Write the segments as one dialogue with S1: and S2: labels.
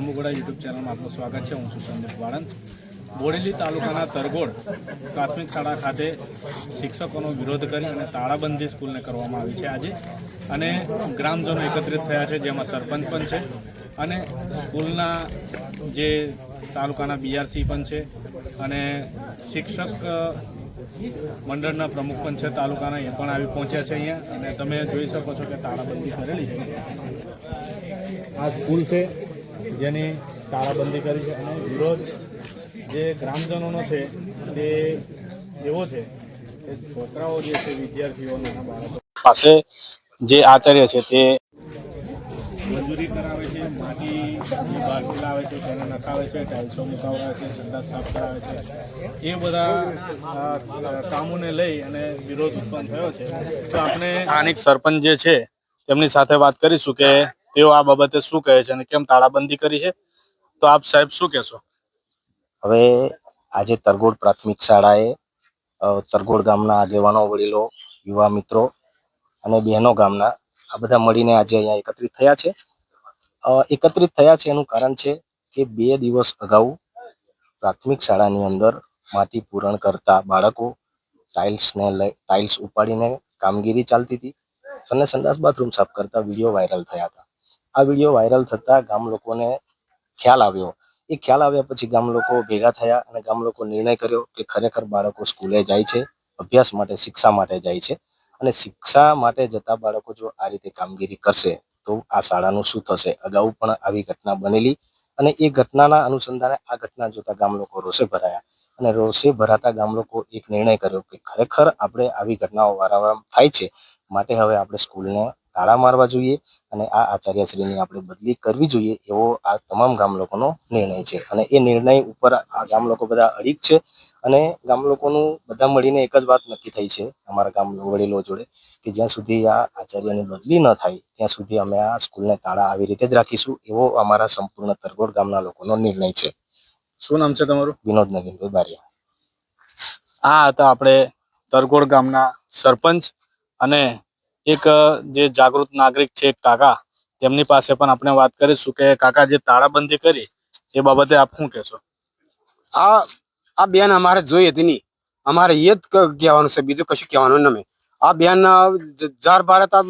S1: Jambughoda YouTube ચેનલમાં આપનું સ્વાગત છે. હું છું સંદીપ વાળંદ બોડેલી તાલુકાના તરગોડ પ્રાથમિક શાળા ખાતે શિક્ષકોનો વિરોધ કરી અને તાળાબંધી સ્કૂલને કરવામાં આવી છે આજે. અને ગ્રામજનો એકત્રિત થયા છે, જેમાં સરપંચ પણ છે. અને સ્કૂલના જે તાલુકાના બીઆરસી પણ છે અને શિક્ષક મંડળના પ્રમુખ પણ છે, તાલુકાના એ પણ આવી પહોંચ્યા છે અહીંયા. અને તમે જોઈ શકો છો કે તાળાબંધી કરેલી છે. આ સ્કૂલ છે જેની તાળાબંધી કરી છે અને વિરોધ જે ગ્રામજનોનો છે તે એવો છે કે છોકરાઓ જે છે વિદ્યાર્થીઓ નાના બાળકો પાસે જે આચાર્ય છે તે મજૂરી કરાવે છે માટી જે બહારથી લાવે છે તેને નખાવે છે ટાઇલ્સો મુકાવડાવે છે સંડાસ સાફ કરાવે છે. એ બધા કામોને લઈ અને વિરોધ ઉત્પન્ન થયો છે. તો આપણે સ્થાનિક સરપંચ જે છે તેમની સાથે વાત કરીશું કે તેઓ આ બાબતે શું કહે છે અને કેમ તાળાબંધી કરી છે? તો આપ સાહેબ શું કહેશો?
S2: હવે આજે તરગોડ પ્રાથમિક શાળાએ તરગોડ ગામના આગેવાનો, વડીલો, યુવા મિત્રો અને બહેનો ગામના આ બધા મળીને આજે અહીંયા એકત્રિત થયા છે. એકત્રિત થયા છે એનું કારણ છે કે બે દિવસ અગાઉ પ્રાથમિક શાળાની અંદર માટી પૂરણ કરતા બાળકો ટાઇલ્સને લઈ, ટાઇલ્સ ઉપાડીને કામગીરી ચાલતી હતી અને સંડાસ બાથરૂમ સાફ કરતા વીડિયો વાયરલ થયા હતા. આ વીડિયો વાયરલ થતાં ગામ લોકોને ખ્યાલ આવ્યો. એ ખ્યાલ આવ્યા પછી ગામ લોકો ભેગા થયા અને ગામ લોકો નિર્ણય કર્યો કે ખરેખર બાળકો સ્કૂલે જાય છે, અભ્યાસ માટે, શિક્ષા માટે જાય છે અને શિક્ષા માટે જતા બાળકો જો આ રીતે કામગીરી કરશે તો આ શાળાનું શું થશે? અગાઉ પણ આવી ઘટના બનેલી અને એ ઘટનાના અનુસંધાને આ ઘટના જોતા ગામ લોકો રોષે ભરાયા અને રોષે ભરાતા ગામ લોકો એક નિર્ણય કર્યો કે ખરેખર આપણે આવી ઘટનાઓ વારંવાર થાય છે, માટે હવે આપણે સ્કૂલને તાળા મારવા જોઈએ અને આ આચાર્યશ્રીની આપણે બદલી કરવી જોઈએ એવો આ તમામ ગામ લોકોનો નિર્ણય છે. અને એ નિર્ણય ઉપર આ ગામ લોકો બધા અડીક છે અને ગામ લોકોનું બધા મળીને એક જ વાત નક્કી થઈ છે અમારા ગામ વડીલો જોડે કે જ્યાં સુધી આ આચાર્યની બદલી ન થાય ત્યાં સુધી અમે આ સ્કૂલને તાળા આવી રીતે જ રાખીશું એવો અમારા સંપૂર્ણ તરગોડ ગામના લોકોનો નિર્ણય છે.
S1: શું નામ છે તમારું?
S2: વિનોદ નવીનભાઈ બારિયા.
S1: આ હતા આપણે તરગોડ ગામના સરપંચ અને એક જે જાગૃત નાગરિક છે કાકા તેમની પાસે પણ આપણે વાત કરીશું કે કાકા જે તાળાબંધી કરી એ બાબતે આપ શું કહેશો?
S3: આ આ બેન અમારે જોઈએ હતી નહીં. અમારે એ જ કહેવાનું છે બીજું કશું કહેવાનું નમે. આ બેન જાર ભારત આ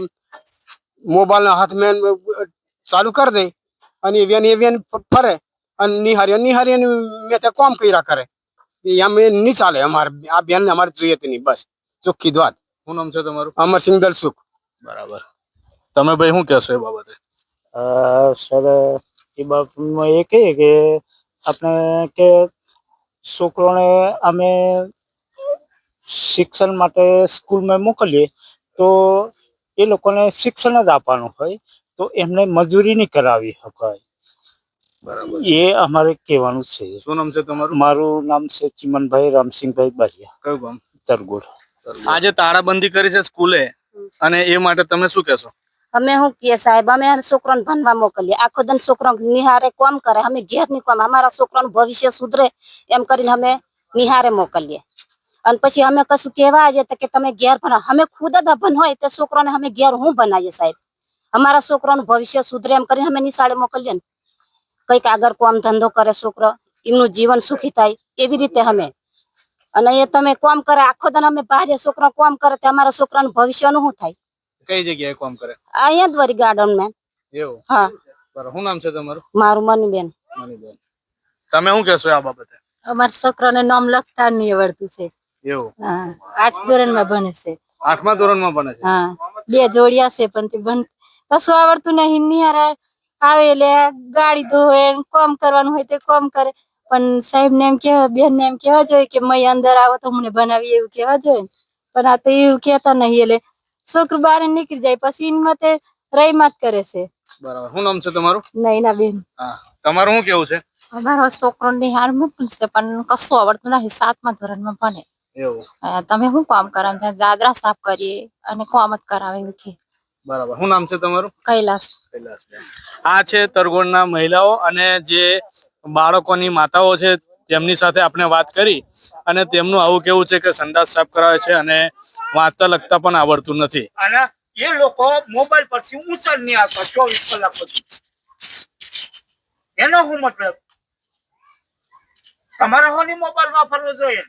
S3: મોબાઈલ ના હાથમાં ચાલુ કરી દે. અને એવિયન એવિયન ફરે. અને નિહારી નિહારી મેં ત્યાં કોમ કર્યા કરે. એમ એ નહીં ચાલે અમારે. આ બેન અમારે જોઈએ હતી નહીં બસ. ચોખ્ખી વાત.
S1: શું નામ છે તમારું?
S3: અમરસિંહ દલસુખ
S1: બરાબર. તમે ભાઈ શું કહેશો એ બાબતે?
S4: સર એ બાબતમાં એ કહીએ કે આપણે કે છોકરોને અમે શિક્ષણ માટે સ્કૂલમાં મોકલીએ તો એ લોકોને શિક્ષણ જ આપવાનું હોય તો એમને મજૂરી નહીં કરાવી શકાય.
S1: બરાબર.
S4: એ અમારે કહેવાનું છે.
S1: શું નામ છે તમારું?
S4: મારું નામ છે ચિમનભાઈ રામસિંહભાઈ બારિયા.
S1: કયું ગામ?
S4: તરગોડ
S1: આજે તાળાબંધી કરી છે સ્કૂલે? અને એ માટે તમે શું કહેશો?
S5: અમે શું કહીએ સાહેબ, અમે છોકરાને ભણવા મોકલીએ. આખો દિન છોકરો નિહારે કોમ કરે, અમે ઘેરની કોમ, અમારા છોકરાનું ભવિષ્ય સુધરે એમ કરીને અમે નિહારે મોકલીએ. અને પછી અમે કશું કહેવા આવીએ કે તમે ઘેર ભણો. અમે ખુદ જ અભન હોય તો છોકરાને અમે ઘેર હું બનાવીએ સાહેબ? અમારા છોકરાનું ભવિષ્ય સુધરે એમ કરીને અમે નિશાળે મોકલીએ ને. કંઈક આગળ કોમ ધંધો કરે છોકરો, એમનું જીવન સુખી થાય એવી રીતે અમે અને એ તમે કોમ કરે આખો દન અમે બહાર છોકરા કોમ કરે તો અમારા છોકરાનું ભવિષ્યનું શું થાય?
S1: કઈ જગ્યાએ કોમ કરે?
S5: અહીંયા દ્વારી ગાર્ડનમાં.
S1: એવું?
S5: હા.
S1: બરાબર. શું નામ છે તમારું?
S5: મારું મનીબેન.
S1: મનીબેન. તમે શું કહેશો આ બાબતે?
S5: અમારા છોકરાને નામ લખતા નહીં આવડતું છે.
S1: એવું?
S5: હા. આઠ ધોરણમાં ભણે છે.
S1: આઠમા ધોરણમાં ભણે છે?
S5: હા. બે જોડિયા છે પણ તે ભણ કશું આવડતું નહીં. નિહારે આવે એટલે ગાડી ધોવે કોમ કરવાનું હોય તે કોમ કરે. પણ સાહેબ ને એમ કેવા બેન ને એમ કેવા જોઈએ કે મય અંદર આવો તો મને બનાવી એવું કેવા જોઈએ. પણ આ તો એવું કેતા નહીં એટલે છોકરું બહાર નીકળી જાય પછી એની માટે રહી માત કરે છે.
S1: બરાબર. શું નામ છે તમારું?
S5: નૈના બેન.
S1: હા. તમારું શું કેવું છે?
S5: અમારો છોકરો ની હાર મૂકું છે પણ કશું આવડતું નથી સાતમા ધોરણમાં ભણે.
S1: એવું.
S5: તમે શું કામ કરો ત્યાં જાદરા સાફ કરીએ અને કોમત જ કરાવે એવું કે.
S1: બરાબર. શું નામ છે તમારું?
S5: કૈલાસ.
S1: કૈલાસ આ છે તરગોડના મહિલાઓ અને જે બાળકોની માતાઓ છે તેમની સાથે આપણે વાત કરી અને તેમનું આવું કેવું છે કે સંદાસ સાફ કરાવે છે અને વાંચતા લખતા પણ આવડતું નથી.
S4: અને એ લોકો મોબાઈલ પરથી ઉછળ નહીં આવતા ચોવીસ કલાક પછી એનો શું મતલબ? તમારે હોની મોબાઈલ વાપરવો જોઈએ?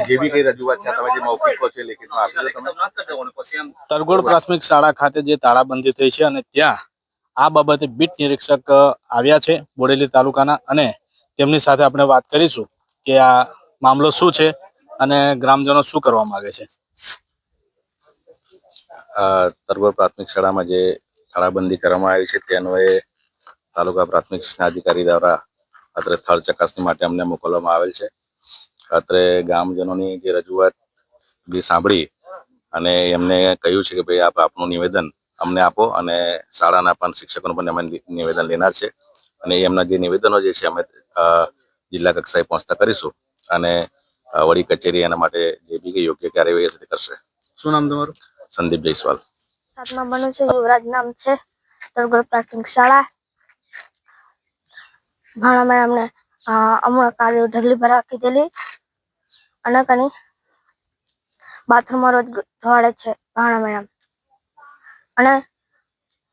S6: જે બી કઈ રજૂઆત છે તમે જે મૌખિકો છે લેખિતમાં આપી દો તમે
S7: ના કરી દેવાનું પછી એમ.
S1: તરગોડ પ્રાથમિક શાળા ખાતે જે તાળાબંધી થઈ છે અને ત્યાં આ બાબતે બીટ નિરીક્ષક આવ્યા છે બોડેલી તાલુકાના અને તેમની સાથે આપણે વાત કરીશું કે આ મામલો શું છે અને ગ્રામજનો શું કરવા માંગે છે.
S6: તરગોડ પ્રાથમિક શાળામાં જે તાળાબંધી કરવામાં આવી છે તે અન્વયે તાલુકા પ્રાથમિક શિક્ષણ અધિકારી દ્વારા અત્રે સ્થળ ચકાસણી માટે અમને મોકલવામાં આવેલ છે. અત્રે ગામજનોની જે રજૂઆત બી સાંભળી અને એમને કહ્યું છે કે ભાઈ આપ આપનું નિવેદન અમને આપો અને શાળાના પણ શિક્ષકોનું પણ અમે નિવેદન લેનાર છે. અને એમના જે નિવેદનો જે છે અમે જિલ્લા કક્ષાએ પહોંચતા કરીશું અને વડી કચેરી એના માટે જે બી કઈ યોગ્ય કાર્યવાહી હશે કરશે.
S1: શું નામ તમારું?
S6: સંદીપ જયસ્વાલ.
S8: સાતમા બનું છે યુવરાજ નામ છે તરગોળ પ્રાથમિક શાળા. ભાણા મેડમને હમણાં કાલે ઢગલી ભરા કીધેલી અને કની બાથરૂમમાં રોજ ધોવાડે છે ભાણા મેડમ અને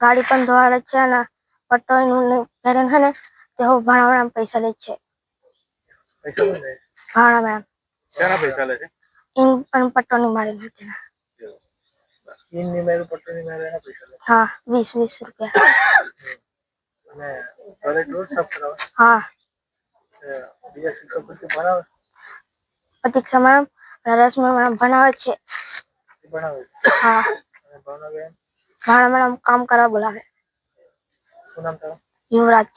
S8: ગાડી પણ ધોવાડે છે અને પટ્ટોનું પેરેન્ટ છે ને તેઓ ભાણા મેડમ પૈસા લે છે. ભાણા મેડમ
S1: શેના પૈસા લે છે?
S8: ઇન અને પટ્ટોની મારી લીધી હા વીસ વીસ રૂપિયા. હા. પ્રતીક્ષા મેડમ અને રશ્મિ મેડમ ભણાવે છે. હા. ભાણા મેડમ કામ કરવા બોલાવે. યુવરાજ.